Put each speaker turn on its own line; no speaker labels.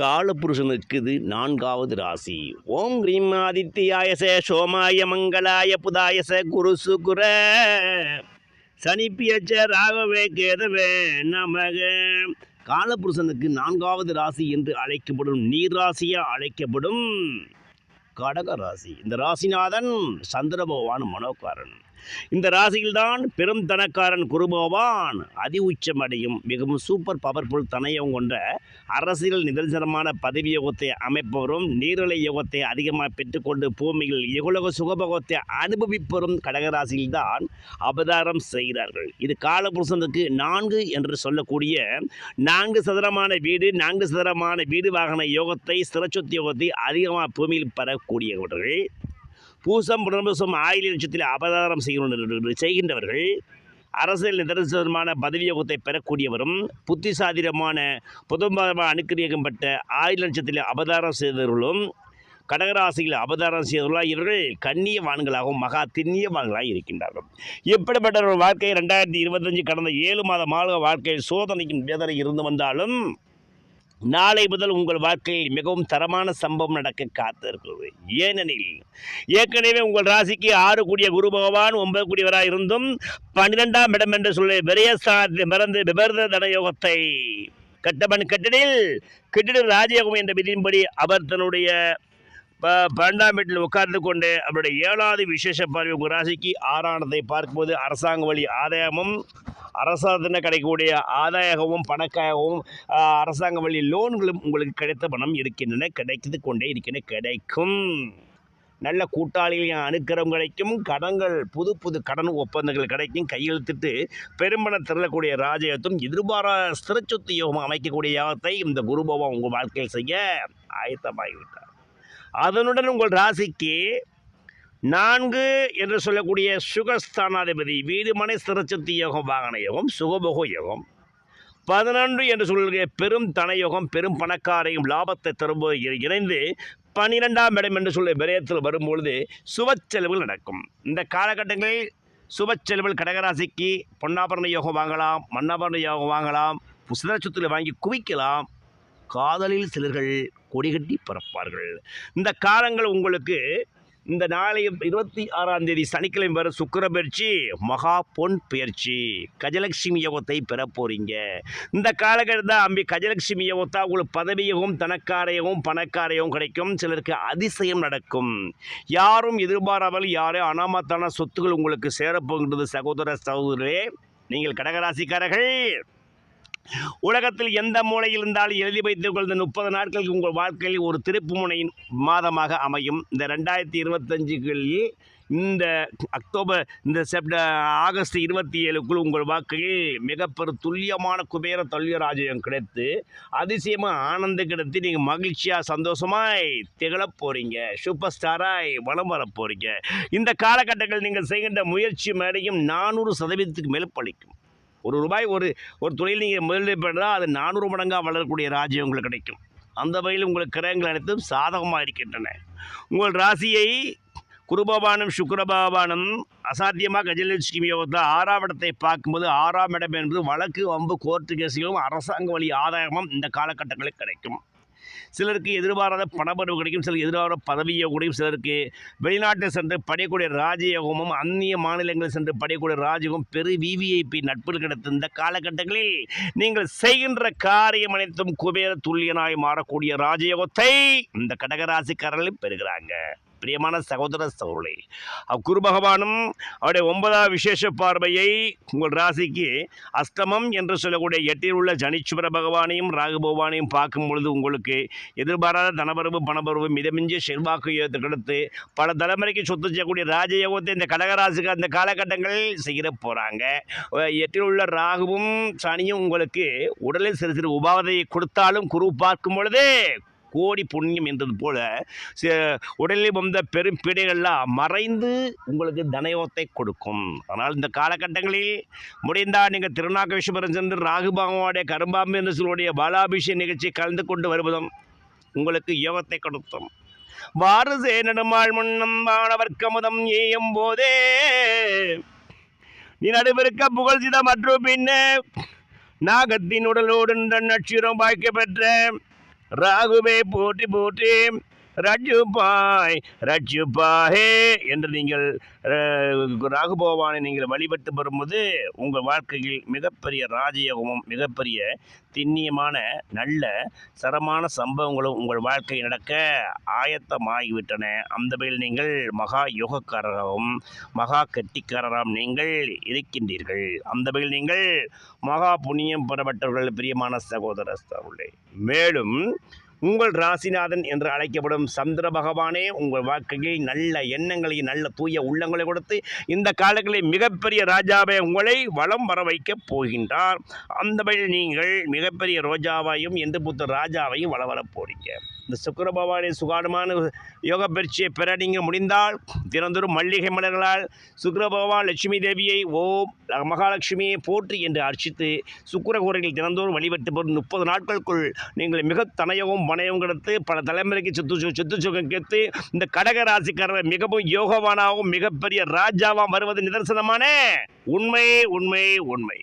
காலபுருஷனுக்கு இது நான்காவது ராசி. ஓம் கிரீம் ஆதித்யாயச சோமாய மங்களாய புதாயச குரு சுகுர சனிப்பியச்ச ராகவே கேதவே நமக. காலபுருஷனுக்கு நான்காவது ராசி என்று அழைக்கப்படும் நீர் அழைக்கப்படும் கடக ராசி. இந்த ராசிநாதன் சந்திர பகவான் மனோகாரன். இந்த ராசியில்தான் பெரும் தனக்காரன் குருபவான் அதி உச்சமடையும் மிகவும் சூப்பர் பவர்ஃபுல் தனயம் கொண்ட அரசியல் நிதர்சனமான பதவி யோகத்தை அமைப்பவரும் நீர்நிலை யோகத்தை அதிகமாக பெற்றுக்கொண்டு பூமியில் இகுலக சுகபோகத்தை அனுபவிப்பவரும் கடகராசியில்தான் அவதாரம் செய்கிறார்கள். இது காலபுருஷனுக்கு நான்கு என்று சொல்லக்கூடிய நான்கு சதுரமான வீடு நான்கு சதுரமான வீடு வாகன யோகத்தை சிறச்சொத்து யோகத்தை அதிகமாக பூமியில் பெறக்கூடியவர்கள். பூசம் புனர்பூசம் ஆயில லட்சத்தில் அபதாரம் செய்கின்ற செய்கின்றவர்கள் அரசியல் நிதர்சனமான பதவி யோகத்தை பெறக்கூடியவரும் புத்திசாதிரமான புதம்பரமாக அனுக்கிரியக்கப்பட்ட ஆயுள் லட்சத்தில் அபதாரம் செய்தவர்களும் கடகராசியில் அபதாரம் செய்தவர்களாக இவர்கள் கண்ணியவான்களாகவும் மகா திண்ணியவான்களாக இருக்கின்றார்கள். இப்படிப்பட்ட ஒரு வாழ்க்கை ரெண்டாயிரத்தி இருபத்தஞ்சு கடந்த ஏழு மாத மாத வாழ்க்கையில் சோதனைக்கும் வேதனை இருந்து வந்தாலும் நாளை முதல் உங்கள் வாழ்க்கையில் மிகவும் தரமான சம்பவம் நடக்க காத்திருக்கிறது. ஏனெனில் ஏற்கனவே உங்கள் ராசிக்கு ஆறு கூடிய குரு பகவான் ஒன்பது கூடியவராக இருந்தும் பன்னிரெண்டாம் இடம் என்று சொல்லி விரயஸ்தானத்தை மறந்து விபர்த தனயோகத்தை கட்டபன் கட்டிடில் கிட்டிடு ராஜயோகம் என்ற விதியின்படி அவர் தன்னுடைய ப பன்னெண்டாம் வீட்டில் உட்கார்ந்து கொண்டு அவருடைய ஏழாவது விசேஷ பார்வை உங்கள் ராசிக்கு ஆறானதை பார்க்கும்போது அரசாங்க வழி ஆதாயமும் அரசாங்கத்தில் கிடைக்கக்கூடிய ஆதாயமும் பணக்காகவும் அரசாங்க வழி லோன்களும் உங்களுக்கு கிடைத்த பணம் இருக்கின்றன கிடைத்து கொண்டே இருக்கின்றன கிடைக்கும். நல்ல கூட்டாளிகளின் அனுக்கிரம் கிடைக்கும் கடன்கள் புது புது கடன் ஒப்பந்தங்கள் கிடைக்கும் கையெழுத்திட்டு பெரும்பணம் திரளக்கூடிய ராஜயத்தும் எதிர்பாராத ஸ்திரச்சொத்து யோகம் அமைக்கக்கூடிய யாகத்தை இந்த குருபவம் உங்கள் வாழ்க்கையில் செய்ய ஆயத்தமாகிவிட்டார். அதனுடன் உங்கள் ராசிக்கு நான்கு என்று சொல்லக்கூடிய சுகஸ்தானாதிபதி வீடு மனை ஸ்திரச்சொத்து யோகம் வாகன யோகம் சுகபோக யோகம். பதினொன்று என்று சொல்கிற பெரும் தனயோகம் பெரும் பணக்காரையும் லாபத்தை தரும்போது இணைந்து பன்னிரெண்டாம் இடம் என்று சொல்ல விரயத்தில் வரும்பொழுது சுப செலவுகள் நடக்கும். இந்த காலகட்டங்களில் சுப செலவுகள் கடகராசிக்கு பொன்னாபரண யோகம் வாங்கலாம் மன்னாபரண யோகம் வாங்கலாம் சுதரச்சத்தில் வாங்கி குவிக்கலாம். காதலில் சிலர்கள் கொடிகட்டி பறப்பார்கள். இந்த காலங்கள் உங்களுக்கு இந்த நாளையும் இருபத்தி ஆறாம் தேதி சனிக்கிழமை வர சுக்கிர பயிற்சி மகா பொன் பயிற்சி கஜலட்சுமி யோகத்தை பெற போறீங்க இந்த தான் அம்பி கஜலட்சுமி யோகத்தா உங்களுக்கு பதவியவும் தனக்காரையவும் பணக்காரையவும் கிடைக்கும். சிலருக்கு அதிசயம் நடக்கும். யாரும் எதிர்பாராமல் யாரும் அனாமத்தான சொத்துக்கள் உங்களுக்கு சேரப்போகின்றது சகோதர சகோதரே நீங்கள் கடகராசிக்காரர்கள். உலகத்தில் எந்த மூலையில் இருந்தாலும் எழுதி வைத்துக் கொள்ந்த முப்பது நாட்களுக்கு உங்கள் வாழ்க்கையில் ஒரு திருப்பு முனையின் மாதமாக அமையும். இந்த ரெண்டாயிரத்தி இருபத்தஞ்சுகளில் இந்த அக்டோபர் இந்த செப்ட ஆகஸ்ட் இருபத்தி ஏழுக்குள் உங்கள் வாழ்க்கையில் மிகப்பெரு துல்லியமான குபேர தொல்லிய கிடைத்து அதிசயமாக ஆனந்தம் கிடைத்து நீங்கள் மகிழ்ச்சியாக சந்தோஷமாய் திகழப் போகிறீங்க சூப்பர் ஸ்டாராய் வலம் வர போகிறீங்க இந்த காலகட்டங்கள் நீங்கள் செய்கின்ற முயற்சி மேடையும் நானூறு சதவீதத்துக்கு மேல் பழிக்கும். ஒரு ரூபாய் ஒரு ஒரு தொழில் நீங்கள் முதலீடு பண்ணுறா அது நானூறு மடங்காக வளரக்கூடிய ராஜ்யம் உங்களுக்கு கிடைக்கும். அந்த வகையில் உங்களுக்கு கிரகங்கள் அனைத்தும் சாதகமாக இருக்கின்றன. உங்கள் ராசியை குருபவானும் சுக்கரபவானும் அசாத்தியமாக கஜலட்சுமி யோகத்தில் ஆறாம் இடத்தை பார்க்கும்போது ஆறாம் இடம் என்பது வழக்கு வம்பு கோர்ட்டு கேசுகளும் அரசாங்க வழி ஆதாயமும் இந்த காலகட்டங்களில் கிடைக்கும். சிலருக்கு எதிர்பாராத பணப்பரவு கிடைக்கும் சிலருக்கு எதிர்பாராத பதவியோ கிடைக்கும் சிலருக்கு. வெளிநாட்டில் சென்று படையக்கூடிய ராஜயோகமும் அந்நிய மாநிலங்களில் சென்று படையக்கூடிய ராஜயோகம் பெரு விவிஐபி நட்பில் கிடைத்த இந்த காலகட்டங்களில் நீங்கள் செய்கின்ற காரியம் அனைத்தும் குபேர துல்லியனாய் மாறக்கூடிய ராஜயோகத்தை இந்த கடகராசிக்காரர்களும் பெறுகிறாங்க. பிரியமான சகோதர சகோதரி குரு பகவானும் அவருடைய ஒன்பதாம் விசேஷ பார்வையை உங்கள் ராசிக்கு அஸ்தமம் என்று சொல்லக்கூடிய எட்டில் உள்ள ஜனிச்சுவர பகவானையும் ராகு பகவானையும் பார்க்கும் பொழுது உங்களுக்கு எதிர்பாராத தனபரவு பணபரவு மிதமிஞ்சி செல்வாக்கு யோகத்தை கொடுத்து பல தலைமுறைக்கு சொத்து செய்யக்கூடிய ராஜயோகத்தை இந்த கடகராசிக்கு அந்த காலகட்டங்களில் செய்கிற போகிறாங்க எட்டில் உள்ள ராகுவும் சனியும் உங்களுக்கு உடலில் சிறு சிறு உபாதையை கொடுத்தாலும் குரு பார்க்கும் பொழுது கோடி புண்ணியம் என்றது போல உடலில் வந்த பெரும் பிடைகள்லாம் மறைந்து உங்களுக்கு தனயோத்தை கொடுக்கும். ஆனால் இந்த காலகட்டங்களில் முடிந்தால் நீங்கள் திருநாகேஸ்வரம் சென்று ராகு பகவானுடைய கரும்பாம்பு என்று சொல்லுடைய பாலாபிஷேக நிகழ்ச்சி கலந்து கொண்டு வருவதும் உங்களுக்கு யோகத்தை கொடுத்தும் வாரசே நெடுமாள் முன்னம் வானவர் கமுதம் ஏயும் போதே நீ நடுவிருக்க புகழ்ச்சித மற்றும் பின்ன நாகத்தின் உடலோடு நட்சிரம் வாய்க்க பெற்ற ராகுவே போற்றி போற்றி ரஜுபாய் ரஜுபாஹே என்று நீங்கள் ராகுபவானை நீங்கள் வழிபட்டு வரும்போது உங்கள் வாழ்க்கையில் மிகப்பெரிய ராஜயோகமும் மிகப்பெரிய திண்ணியமான நல்ல சரமான சம்பவங்களும் உங்கள் வாழ்க்கை நடக்க ஆயத்தமாகிவிட்டன. அந்த வகையில் நீங்கள் மகா யோகக்காரராகவும் மகா கெட்டிக்காரராகவும் நீங்கள் இருக்கின்றீர்கள். அந்த வகையில் நீங்கள் மகா புண்ணியம் பெறப்பட்டவர்கள் பிரியமான சகோதர மேலும் உங்கள் ராசிநாதன் என்று அழைக்கப்படும் சந்திர பகவானே உங்கள் வாழ்க்கையில் நல்ல எண்ணங்களையும் நல்ல தூய உள்ளங்களை கொடுத்து இந்த காலங்களில் மிகப்பெரிய ராஜாவை உங்களை வலம் வர வைக்கப் போகின்றார். அந்த வழியில் நீங்கள் மிகப்பெரிய ரோஜாவையும் எந்த புத்த ராஜாவையும் வளவரப் போறீங்க. இந்த சுக்கர பகவானின் சுகாரமான யோக பயிற்சியை பெற நீங்கள் முடிந்தால் தினந்தோறும் மல்லிகை மலர்களால் சுக்கர பகவான் லட்சுமி தேவியை ஓம் மகாலட்சுமியை போற்றி என்று அர்ச்சித்து சுக்கர கோரையில் தினந்தோறும் வழிபட்டு வரும் முப்பது நாட்களுக்குள் நீங்கள் மிக தனையவும் பணையவும் கிடத்து பல தலைமுறைக்கு சொத்து சு- சொத்து சுகம் கேத்து இந்த கடக ராசிக்காரர் மிகவும் யோகவானாகவும் மிகப்பெரிய ராஜாவாக வருவது நிதர்சனமான? உண்மை உண்மை உண்மை.